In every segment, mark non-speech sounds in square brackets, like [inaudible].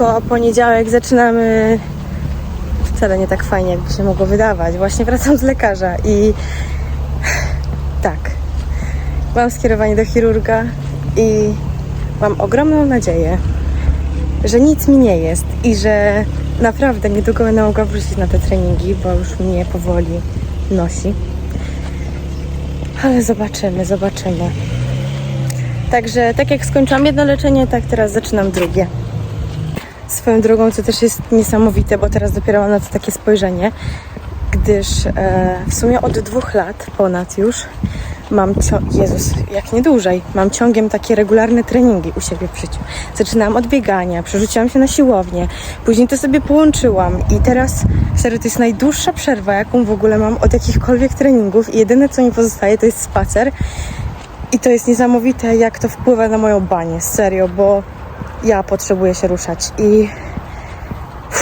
Jutro, poniedziałek, zaczynamy wcale nie tak fajnie, jakby się mogło wydawać. Właśnie wracam z lekarza i tak, mam skierowanie do chirurga i mam ogromną nadzieję, że nic mi nie jest i że naprawdę niedługo będę mogła wrócić na te treningi, bo już mnie powoli nosi. Ale zobaczymy, zobaczymy. Także tak jak skończyłam jedno leczenie, tak teraz zaczynam drugie. Swoją drogą, co też jest niesamowite, bo teraz dopiero mam na to takie spojrzenie, gdyż e, w sumie od dwóch lat ponad już mam Jezus, jak nie dłużej, mam ciągiem takie regularne treningi u siebie w życiu. Zaczynałam od biegania, przerzuciłam się na siłownię, później to sobie połączyłam i teraz serio to jest najdłuższa przerwa, jaką w ogóle mam od jakichkolwiek treningów i jedyne co mi pozostaje to jest spacer i to jest niesamowite, jak to wpływa na moją banię, serio, bo ja potrzebuję się ruszać i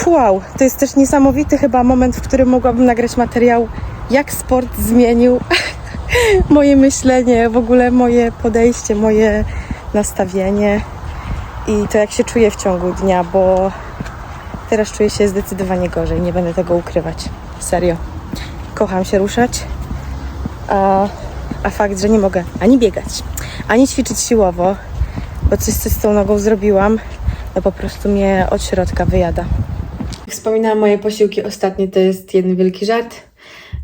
wow, to jest też niesamowity chyba moment, w którym mogłabym nagrać materiał, jak sport zmienił [laughs] moje myślenie, w ogóle moje podejście, moje nastawienie i to jak się czuję w ciągu dnia, bo teraz czuję się zdecydowanie gorzej, nie będę tego ukrywać. Serio. Kocham się ruszać, a, a fakt, że nie mogę ani biegać, ani ćwiczyć siłowo, bo coś, z tą nogą zrobiłam, no po prostu mnie od środka wyjada. Jak wspominałam, moje posiłki ostatnie to jest jeden wielki żart.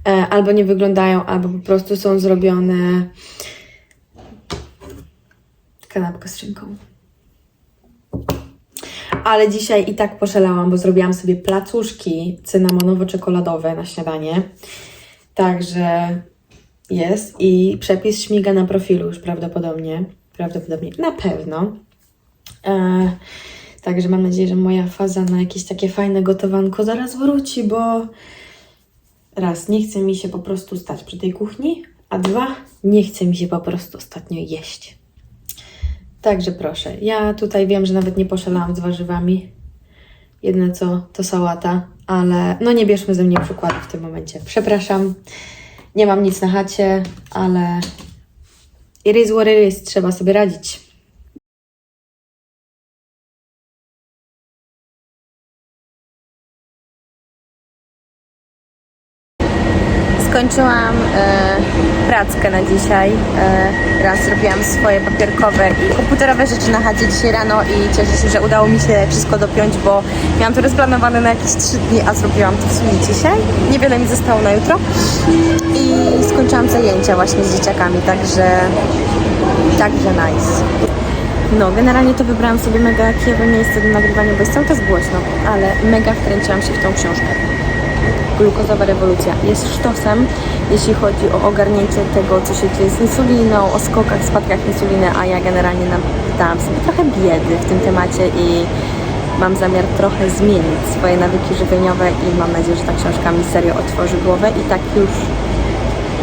E, albo nie wyglądają, albo po prostu są zrobione kanapka z szynką. Ale dzisiaj i tak poszalałam, bo zrobiłam sobie placuszki cynamonowo-czekoladowe na śniadanie. Także jest i przepis śmiga na profilu już prawdopodobnie. Prawdopodobnie, na pewno. E, także mam nadzieję, że moja faza na jakieś takie fajne gotowanko zaraz wróci, bo raz, nie chce mi się po prostu stać przy tej kuchni, a dwa, nie chce mi się po prostu ostatnio jeść. Także proszę, ja tutaj wiem, że nawet nie poszalałam z warzywami. Jedne co to sałata, ale no nie bierzmy ze mnie przykładu w tym momencie. Przepraszam, nie mam nic na chacie, ale it is what it is, trzeba sobie radzić. Skończyłam prackę na dzisiaj. E, raz zrobiłam swoje papierkowe i komputerowe rzeczy na chacie dzisiaj rano i cieszę się, że udało mi się wszystko dopiąć, bo miałam to rozplanowane na jakieś 3 dni, a zrobiłam to w sumie dzisiaj. Niewiele mi zostało na jutro. I skończyłam zajęcia właśnie z dzieciakami, także także nice. No, generalnie to wybrałam sobie mega kijowe miejsce do nagrywania, bo jest cały czas głośno, ale mega wkręciłam się w tą książkę glukozowa rewolucja jest sztosem, jeśli chodzi o ogarnięcie tego, co się dzieje z insuliną, o skokach, spadkach insuliny, a ja generalnie dałam sobie trochę biedy w tym temacie i mam zamiar trochę zmienić swoje nawyki żywieniowe i mam nadzieję, że ta książka mi serio otworzy głowę i tak już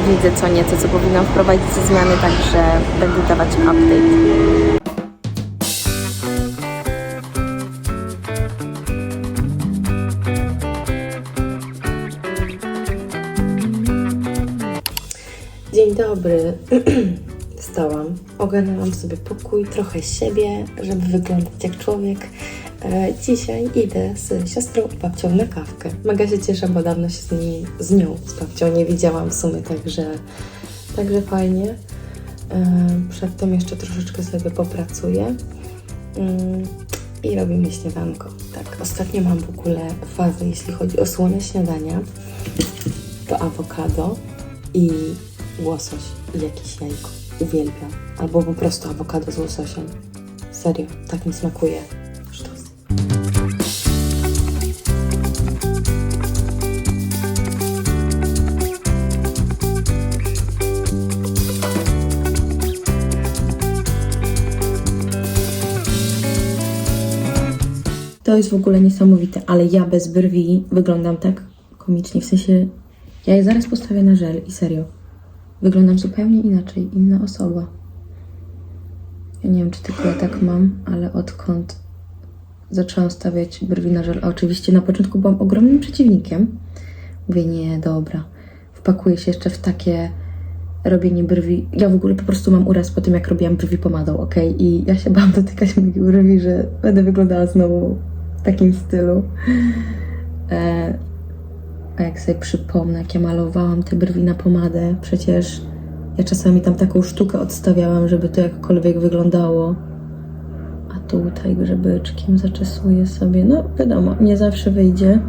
widzę co nieco, co powinnam wprowadzić ze zmiany, także będę dawać update. Dzień dobry. [clears throat] Wstałam, ogarnęłam sobie pokój, trochę siebie, żeby wyglądać jak człowiek. E, dzisiaj idę z siostrą i babcią na kawkę. Mega się cieszę, bo dawno się z, z nią, z babcią nie widziałam w sumie, także, także fajnie. E, przedtem jeszcze troszeczkę sobie popracuję. Mm, I robimy śniadanko. Tak, ostatnio mam w ogóle fazę, jeśli chodzi o słone śniadania. To awokado i łosoś i jakieś jajko. Uwielbiam. Albo po prostu awokado z łososiem. Serio, tak mi smakuje. Sztos. To jest w ogóle niesamowite, ale ja bez brwi wyglądam tak komicznie, w sensie ja je zaraz postawię na żel i serio. Wyglądam zupełnie inaczej, inna osoba. Ja nie wiem, czy tylko ja tak mam, ale odkąd zaczęłam stawiać brwi na żel, a oczywiście na początku byłam ogromnym przeciwnikiem, mówię, nie, dobra, wpakuję się jeszcze w takie robienie brwi. Ja w ogóle po prostu mam uraz po tym, jak robiłam brwi pomadą, ok? I ja się bałam dotykać moich brwi, że będę wyglądała znowu w takim stylu. A jak sobie przypomnę, jak ja malowałam te brwi na pomadę, przecież ja czasami tam taką sztukę odstawiałam, żeby to jakkolwiek wyglądało. A tutaj grzebyczkiem zaczesuję sobie. No wiadomo, nie zawsze wyjdzie.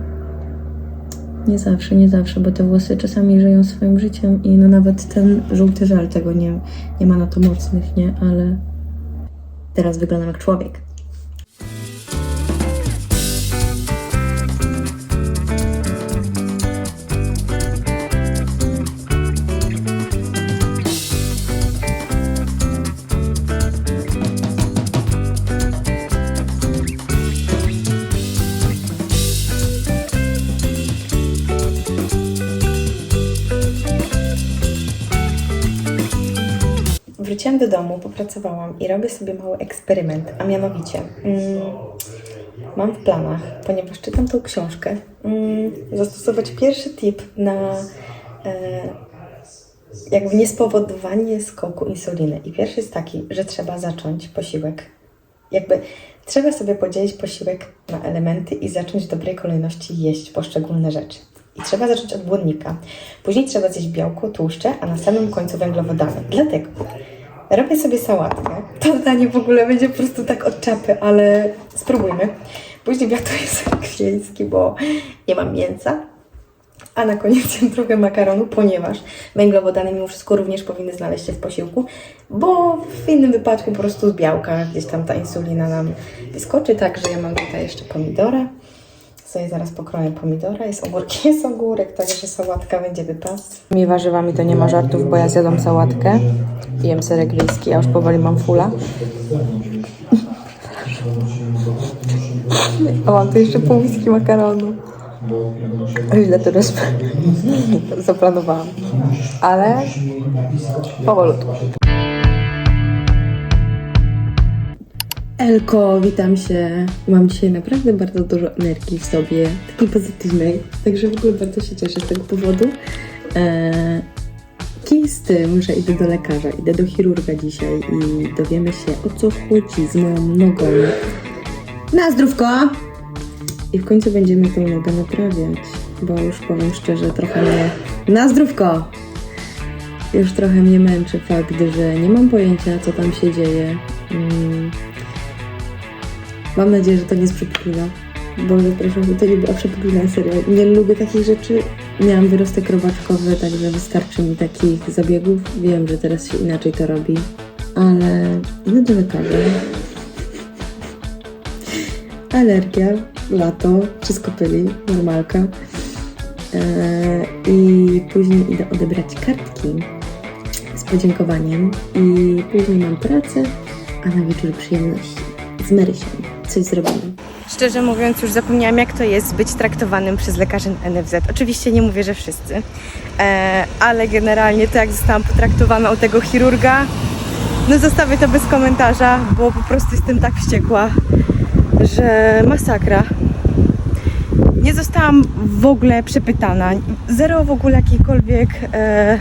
Nie zawsze, nie zawsze, bo te włosy czasami żyją swoim życiem i no nawet ten żółty żal tego nie, nie ma na to mocnych, nie? Ale teraz wyglądam jak człowiek. Wróciłam do domu, popracowałam i robię sobie mały eksperyment, a mianowicie mm, mam w planach, ponieważ czytam tą książkę, mm, zastosować pierwszy tip na e, jakby niespowodowanie skoku insuliny. I pierwszy jest taki, że trzeba zacząć posiłek. Jakby trzeba sobie podzielić posiłek na elementy i zacząć w dobrej kolejności jeść poszczególne rzeczy. I trzeba zacząć od błonnika. Później trzeba zjeść białko, tłuszcze, a na samym końcu węglowodany. Dlatego robię sobie sałatkę. To danie w ogóle będzie po prostu tak od czapy, ale spróbujmy. Później gotuję ser wiejski, bo nie mam mięsa. A na koniec [laughs] trochę makaronu, ponieważ węglowodany mimo wszystko również powinny znaleźć się w posiłku, bo w innym wypadku po prostu z białka gdzieś tam ta insulina nam wyskoczy. Także ja mam tutaj jeszcze pomidora. Sobie zaraz pokroję pomidora. Jest ogórek, [laughs] jest ogórek, także sałatka będzie wypas. Mi warzywami to nie ma żartów, bo ja zjadam sałatkę. Jem serek wiejski, ja już powoli mam fula. A mam tu jeszcze pół miski makaronu. Źle to roz... [laughs] zaplanowałam. Ale powolutku. Elko, witam się. Mam dzisiaj naprawdę bardzo dużo energii w sobie, takiej pozytywnej, także w ogóle bardzo się cieszę z tego powodu. Eee, kij z tym, że idę do lekarza, idę do chirurga dzisiaj i dowiemy się o co chodzi z moją nogą. Na zdrówko! I w końcu będziemy tą nogę naprawiać, bo już powiem szczerze, trochę mnie... Na zdrówko! Już trochę mnie męczy fakt, że nie mam pojęcia, co tam się dzieje. Mm. Mam nadzieję, że to nie jest przepuklina. Boże, proszę, to nie była przepuklina, serio. Nie lubię takich rzeczy. Miałam wyrostek robaczkowy, także wystarczy mi takich zabiegów. Wiem, że teraz się inaczej to robi, ale idę do lekarza. Alergia, lato, wszystko pyli, normalka. Eee, I później idę odebrać kartki z podziękowaniem i później mam pracę, a na wieczór przyjemności z Marysiem. Coś zrobimy. Szczerze mówiąc, już zapomniałam, jak to jest być traktowanym przez lekarzy NFZ. Oczywiście nie mówię, że wszyscy, e, ale generalnie to, jak zostałam potraktowana u tego chirurga, no zostawię to bez komentarza, bo po prostu jestem tak wściekła, że masakra. Nie zostałam w ogóle przepytana. Zero w ogóle jakiejkolwiek e,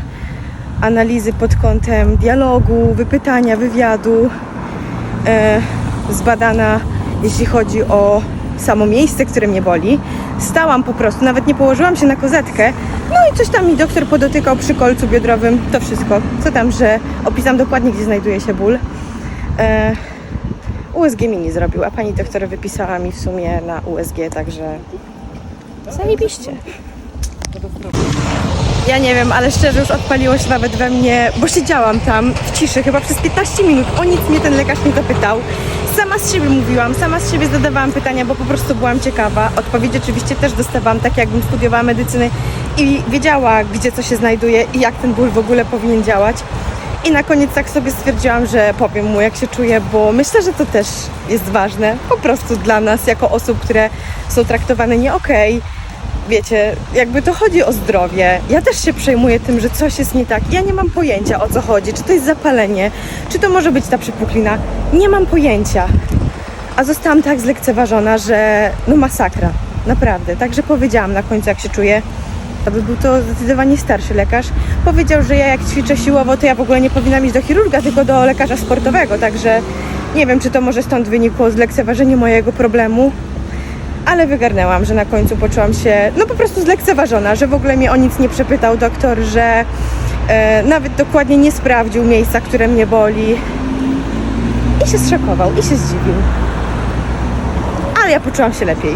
analizy pod kątem dialogu, wypytania, wywiadu. E, zbadana, jeśli chodzi o samo miejsce, które mnie boli. Stałam po prostu, nawet nie położyłam się na kozetkę. No i coś tam mi doktor podotykał przy kolcu biodrowym. To wszystko. Co tam, że opisam dokładnie, gdzie znajduje się ból. E, USG mi nie zrobił, a pani doktor wypisała mi w sumie na USG, także zajebiście. Ja nie wiem, ale szczerze już odpaliło się nawet we mnie, bo siedziałam tam w ciszy chyba przez 15 minut. O nic mnie ten lekarz nie zapytał. Sama z siebie mówiłam, sama z siebie zadawałam pytania, bo po prostu byłam ciekawa. Odpowiedzi oczywiście też dostawałam, tak jakbym studiowała medycyny i wiedziała, gdzie co się znajduje i jak ten ból w ogóle powinien działać. I na koniec tak sobie stwierdziłam, że powiem mu, jak się czuję, bo myślę, że to też jest ważne. Po prostu dla nas, jako osób, które są traktowane nie okej. Wiecie, jakby to chodzi o zdrowie. Ja też się przejmuję tym, że coś jest nie tak. Ja nie mam pojęcia o co chodzi. Czy to jest zapalenie, czy to może być ta przypuklina. Nie mam pojęcia. A zostałam tak zlekceważona, że no masakra. Naprawdę. Także powiedziałam na końcu, jak się czuję. Aby był to zdecydowanie starszy lekarz. Powiedział, że ja jak ćwiczę siłowo, to ja w ogóle nie powinnam iść do chirurga, tylko do lekarza sportowego. Także nie wiem, czy to może stąd wynikło zlekceważenie mojego problemu. Ale wygarnęłam, że na końcu poczułam się no po prostu zlekceważona, że w ogóle mnie o nic nie przepytał doktor, że e, nawet dokładnie nie sprawdził miejsca, które mnie boli i się zszokował i się zdziwił. Ale ja poczułam się lepiej.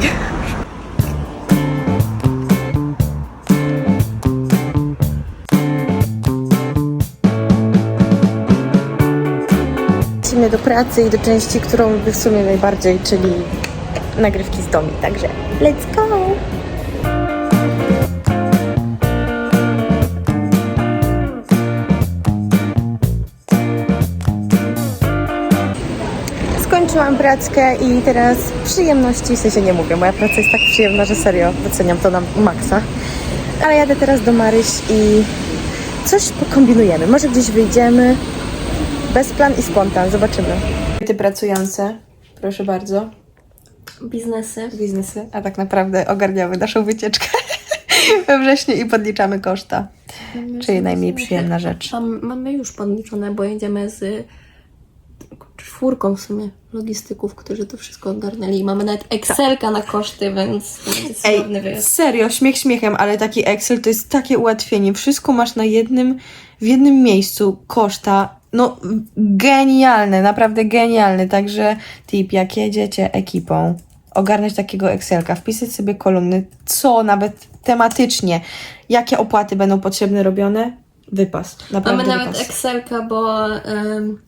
Lecimy do pracy i do części, którą lubię w sumie najbardziej, czyli nagrywki z domu. Także let's go! Skończyłam prackę i teraz przyjemności, w sensie nie mówię, moja praca jest tak przyjemna, że serio doceniam to na maksa. Ale jadę teraz do Maryś i coś pokombinujemy. Może gdzieś wyjdziemy, bez plan i spontan, zobaczymy. Ty pracujące, proszę bardzo, biznesy. biznesy, a tak naprawdę ogarniamy naszą wycieczkę [laughs] we wrześniu i podliczamy koszta. Czyli najmniej przyjemna rzecz. Mam, mamy już podliczone, bo jedziemy z czwórką w sumie logistyków, którzy to wszystko ogarnęli. Mamy nawet Excelka na koszty, więc cudowny wyjazd. serio, śmiech śmiechem, ale taki Excel to jest takie ułatwienie. Wszystko masz na jednym, w jednym miejscu, koszta. No, genialne, naprawdę genialne. Także tip, jak jedziecie ekipą, ogarnąć takiego Excelka, wpisać sobie kolumny, co nawet tematycznie, jakie opłaty będą potrzebne robione, wypas. Naprawdę Mamy nawet wypas. Excelka, bo em,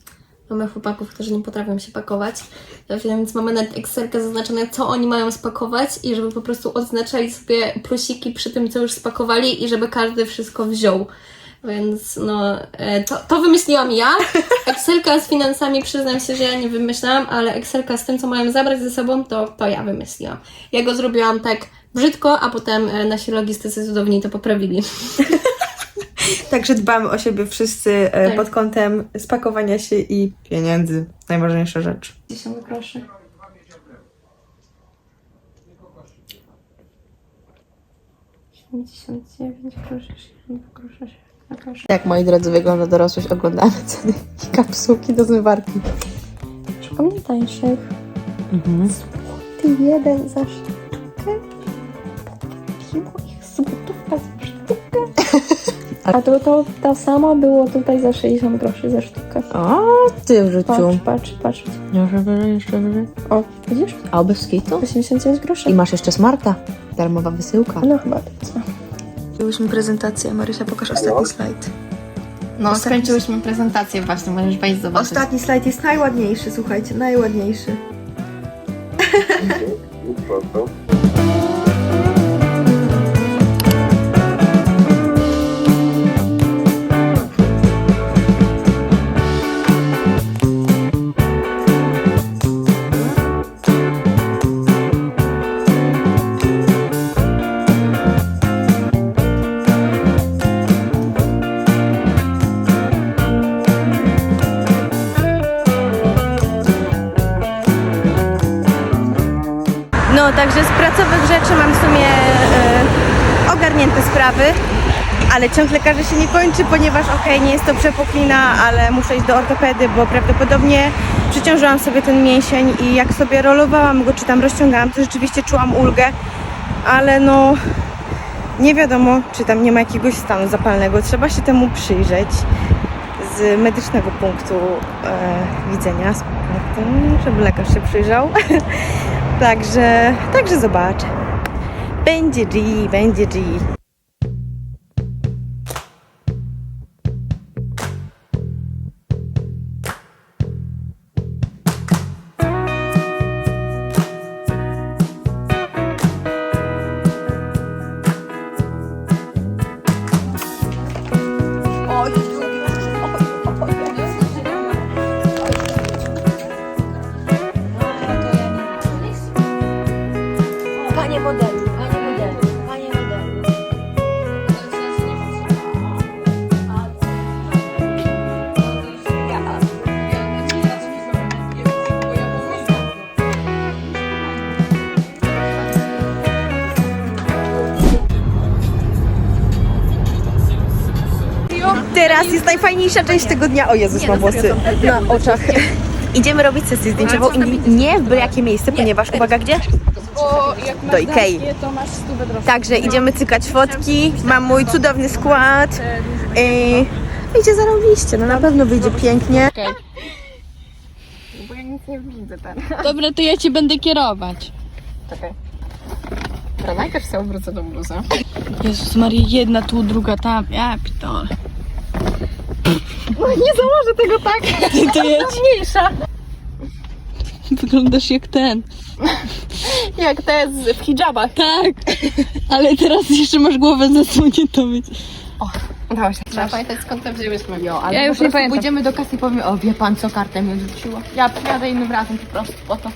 mamy chłopaków, którzy nie potrafią się pakować, więc mamy nawet Excelka zaznaczone, co oni mają spakować i żeby po prostu odznaczali sobie plusiki przy tym, co już spakowali i żeby każdy wszystko wziął. Więc no, e, to, to wymyśliłam ja. Excelka z finansami przyznam się, że ja nie wymyślałam, ale Excelka z tym, co mają zabrać ze sobą, to, to ja wymyśliłam. Ja go zrobiłam tak brzydko, a potem e, nasi logistycy cudowni to poprawili. [laughs] Także dbamy o siebie wszyscy e, Tak. pod kątem spakowania się i pieniędzy. Najważniejsza rzecz. 10 groszy. groszy, groszy, Jak moi drodzy wygląda dorosłość, oglądamy ceny i kapsułki do zmywarki. Szukam tańszych. Mhm. Ty jeden za sztukę. Poprawiło ich złotówka za sztukę. [laughs] A to, to, to samo było tutaj za 60 groszy za sztukę. O, ty w Patrz, życiu. patrz, patrz. Jeszcze wyżej, jeszcze wyżej. O, widzisz? A bez kitu? 89 groszy. I masz jeszcze smarta. Darmowa wysyłka. No chyba to co. Zrobiłyśmy prezentację. Marysia, pokaż ostatni slajd. No, Ostatni- skończyłyśmy prezentację właśnie, możesz wejść zobaczyć. Ostatni slajd jest najładniejszy, słuchajcie, najładniejszy. [laughs] No, ciąg lekarzy się nie kończy, ponieważ okej, nie jest to przepuklina, ale muszę iść do ortopedy, bo prawdopodobnie przyciążyłam sobie ten mięsień i jak sobie rolowałam go, czy tam rozciągałam, to rzeczywiście czułam ulgę, ale no nie wiadomo, czy tam nie ma jakiegoś stanu zapalnego. Trzeba się temu przyjrzeć z medycznego punktu e, widzenia, z punktu, żeby lekarz się przyjrzał. [laughs] Także, także zobaczę. Będzie G, będzie G. Teraz jest najfajniejsza część tego dnia. O Jezus, mam włosy na oczach. Idziemy robić sesję zdjęciową i nie w byle jakie miejsce, ponieważ uwaga, gdzie? Bo jak masz Do Ikei. to masz stówę. Także idziemy cykać fotki. Mam mój cudowny skład. I wyjdzie zarobiście, no na pewno wyjdzie pięknie. Bo ja nic nie widzę teraz. Dobra, to ja cię będę kierować. Czekaj. Dobra, najpierw sobie obrócę tą bluzę. Jezus Maria, jedna tu, druga tam. Ja pitole. No nie założę tego tak. [laughs] To ci... Mniejsza. Wyglądasz jak ten. Jak te z, w hijabach. Tak. Ale teraz jeszcze masz głowę zasłoniętą. więc- Udało się. Trzeba pamiętać skąd to wzięłyśmy. Jo, ale Ja po już nie prostu pamiętam. Pójdziemy do kasy i powiemy, o wie pan co kartę mi odrzuciła. Ja przyjadę innym razem po prostu po to.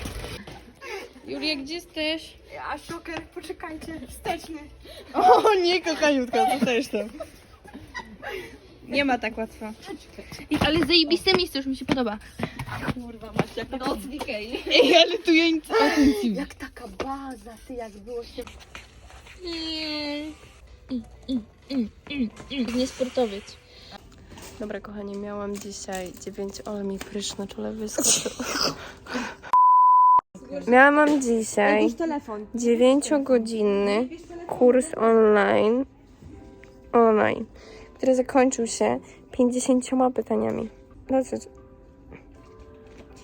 Julia, gdzie jesteś? A szoker, poczekajcie, wsteczny. O nie, kochaniutka, co też tam? Nie ma tak łatwo. Ej, ale zajebiste miejsce, już mi się podoba. Noc w Ikei. Ej, ale tu ja nic o tym ci Jak taka baza, ty jak było się... Nie sportowiec. Dobra, kochani, miałam dzisiaj 9, ale mi prysz na czole wyskoczył. Miałam dzisiaj 9-godzinny kurs online, online, który zakończył się 50 pytaniami. No co,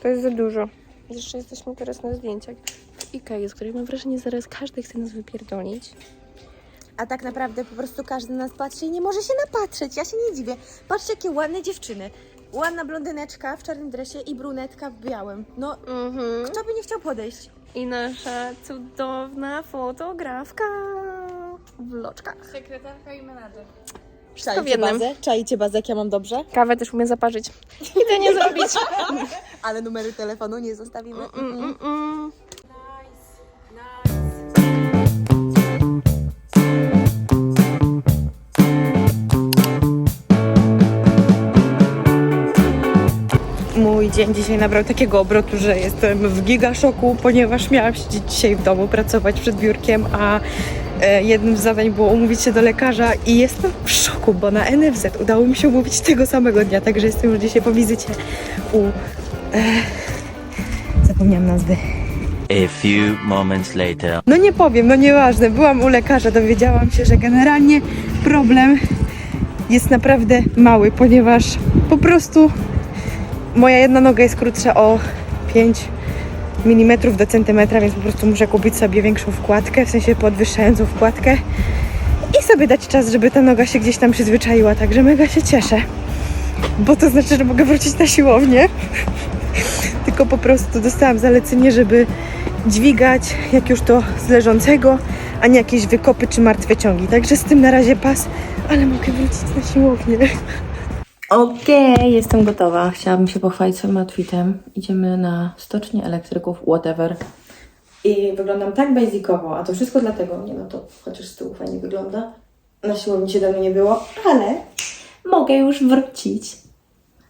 to jest za dużo. Jeszcze jesteśmy teraz na zdjęciach w Ikei, z której mam wrażenie, zaraz każdy chce nas wypierdolić. A tak naprawdę po prostu każdy na nas patrzy i nie może się napatrzeć. Ja się nie dziwię. Patrzcie, jakie ładne dziewczyny. Ładna blondyneczka w czarnym dresie i brunetka w białym. No, kto by nie chciał podejść? I nasza cudowna fotografka w loczkach. Sekretarka i menadżer. Wszystko w jednym. Czajcie bazę, jak ja mam dobrze? Kawę też umiem zaparzyć. Idę nie zrobić. [laughs] Ale numery telefonu nie zostawimy. Mm, mm, mm. Mój dzień dzisiaj nabrał takiego obrotu, że jestem w gigaszoku, ponieważ miałam siedzieć dzisiaj w domu, pracować przed biurkiem, a jednym z zadań było umówić się do lekarza i jestem w szoku, bo na NFZ udało mi się umówić tego samego dnia, także jestem już dzisiaj po wizycie u... E, zapomniałam nazwy. A few moments later. No nie powiem, no nieważne. Byłam u lekarza, dowiedziałam się, że generalnie problem jest naprawdę mały, ponieważ po prostu moja jedna noga jest krótsza o 5 mm do centymetra, więc po prostu muszę kupić sobie większą wkładkę, w sensie podwyższającą wkładkę i sobie dać czas, żeby ta noga się gdzieś tam przyzwyczaiła, także mega się cieszę, bo to znaczy, że mogę wrócić na siłownię. [laughs] Tylko po prostu dostałam zalecenie, żeby dźwigać, jak już to z leżącego, a nie jakieś wykopy czy martwe ciągi. Także z tym na razie pas, ale mogę wrócić na siłownię. [laughs] Okej, jestem gotowa. Chciałabym się pochwalić swoim outfitem. Idziemy na stocznię elektryków, whatever. I wyglądam tak basicowo, a to wszystko dlatego, nie no to chociaż z tyłu fajnie wygląda. Na siłowni się dawno nie było, ale mogę już wrócić.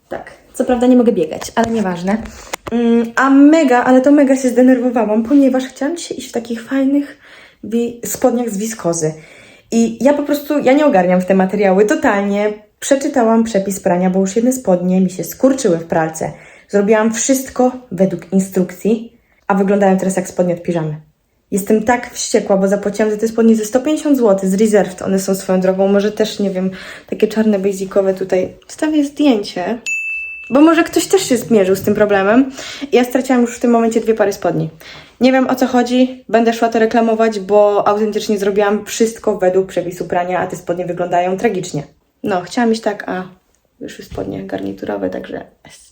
Tak, co prawda nie mogę biegać, ale nieważne. Mm, a mega, ale to mega się zdenerwowałam, ponieważ chciałam dzisiaj iść w takich fajnych spodniach z wiskozy. I ja po prostu, ja nie ogarniam w te materiały totalnie. Przeczytałam przepis prania, bo już jedne spodnie mi się skurczyły w pralce. Zrobiłam wszystko według instrukcji, a wyglądają teraz jak spodnie od piżamy. Jestem tak wściekła, bo zapłaciłam za te spodnie ze 150 zł z Reserved. One są swoją drogą, może też, nie wiem, takie czarne, basicowe tutaj. Wstawię zdjęcie. Bo może ktoś też się zmierzył z tym problemem. Ja straciłam już w tym momencie dwie pary spodni. Nie wiem o co chodzi, będę szła to reklamować, bo autentycznie zrobiłam wszystko według przepisu prania, a te spodnie wyglądają tragicznie. No, chciałam iść tak, a wyszły spodnie garniturowe, także... es.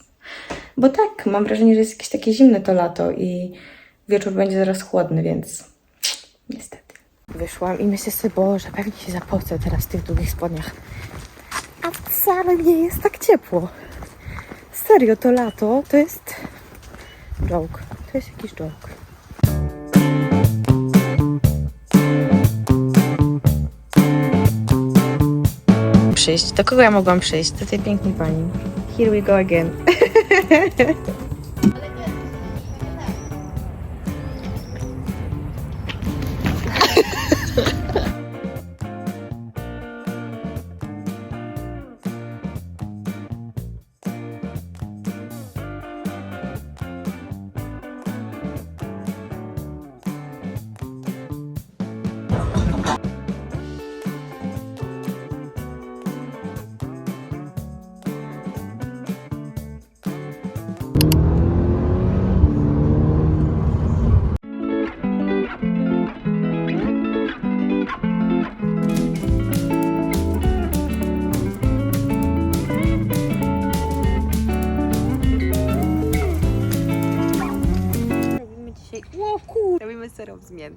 Bo tak, mam wrażenie, że jest jakieś takie zimne to lato i wieczór będzie zaraz chłodny, więc niestety. Wyszłam i myślę sobie, Boże, pewnie się zapocę teraz w tych długich spodniach. A wcale nie jest tak ciepło. Serio, to lato to jest joke. To jest jakiś joke. Przyjść. Do kogo ja mogłam przyjść? Do tej pięknej pani. Here we go again. [laughs]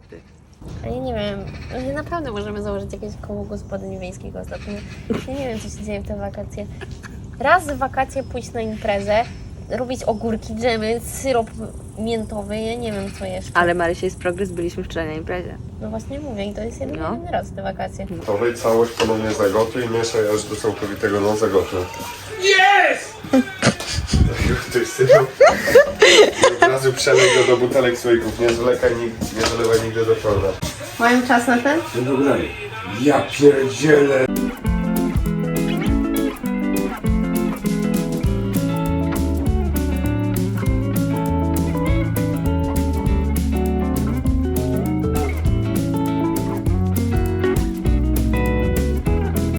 zmięty. A ja nie wiem, my naprawdę możemy założyć jakieś koło gospodyń wiejskich ostatnio. Ja nie wiem, co się dzieje w te wakacje. Raz w wakacje pójść na imprezę, robić ogórki, dżemy, syrop miętowy, ja nie wiem co jeszcze. Ale Marysia jest progres, byliśmy wczoraj na imprezie. No właśnie mówię i to jest jeden, No. jedyny raz w te wakacje. To weź całość ponownie zagotuj i mieszaj aż do całkowitego no zagotu. Jest! Ty syrop. I Od razu przelej go do butelek słoików. Nie zwlekaj nigdy, nie zalewaj nigdy do czorna. Mają czas na ten? Ja pierdzielę.